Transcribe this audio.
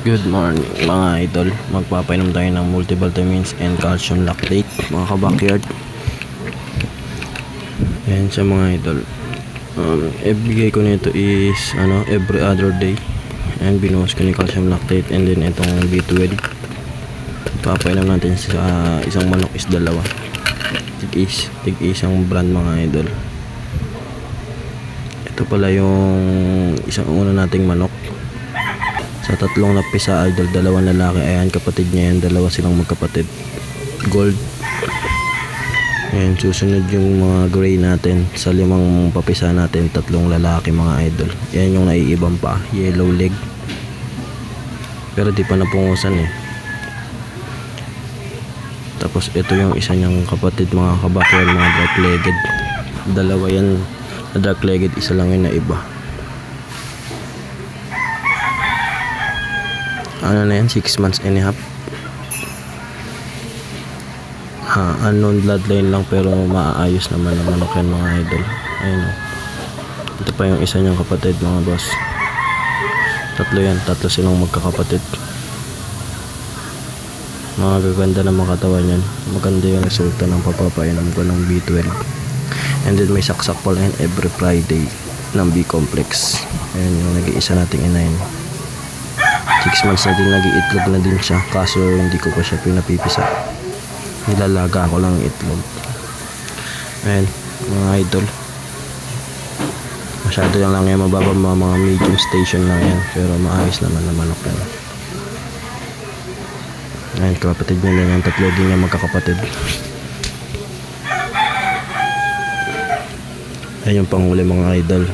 Good morning mga idol. Magpapainom tayo ng multivitamins and calcium lactate mga kabakyard. Ayan sa mga idol. Um, ibigay ko nito is ano every other day. And binuhos ko ni calcium lactate and then itong B12. Papainom natin sa isang manok is dalawa. Tig is, tig isang brand mga idol. Ito pala yung isang una nating manok sa tatlong napisa idol dalawang lalaki. Ayan kapatid niya yan. Dalawa silang magkapatid. Gold. Ayan susunod yung mga gray natin. Sa limang papisa natin tatlong lalaki mga idol. Yan yung naiibang pa. Yellow leg. Pero di pa napungusan eh. Tapos ito yung isa niyang kapatid mga kabakyan mga dark legged dalawa yan. Na dark legged isa lang yung naiba ano na yan? 6 months and a half? Ha, unknown bloodline lang pero maaayos naman naman manok mga idol. Ayun o ito pa yung isa niyang kapatid mga boss. Tatlo yan. Tatlo silang magkakapatid. Mga gaganda ng mga katawan yan maganda yung resulta ng papapainom ko ng B12 and then may saksak pala yan every Friday ng B-complex ayun yung nag-iisa nating inayin 6 months na din nag-iitlog na din siya. Kaso hindi ko pa siya pinapipisa. Nilalaga ko lang ang itlog. Ayan mga idol. Masyado lang lang yan mababa mga, mga medium station lang yan. Pero maayos naman na manok yan. Ayan kapatid niya din yung tatlo din niya magkakapatid. Ayan yung panghuli mga idol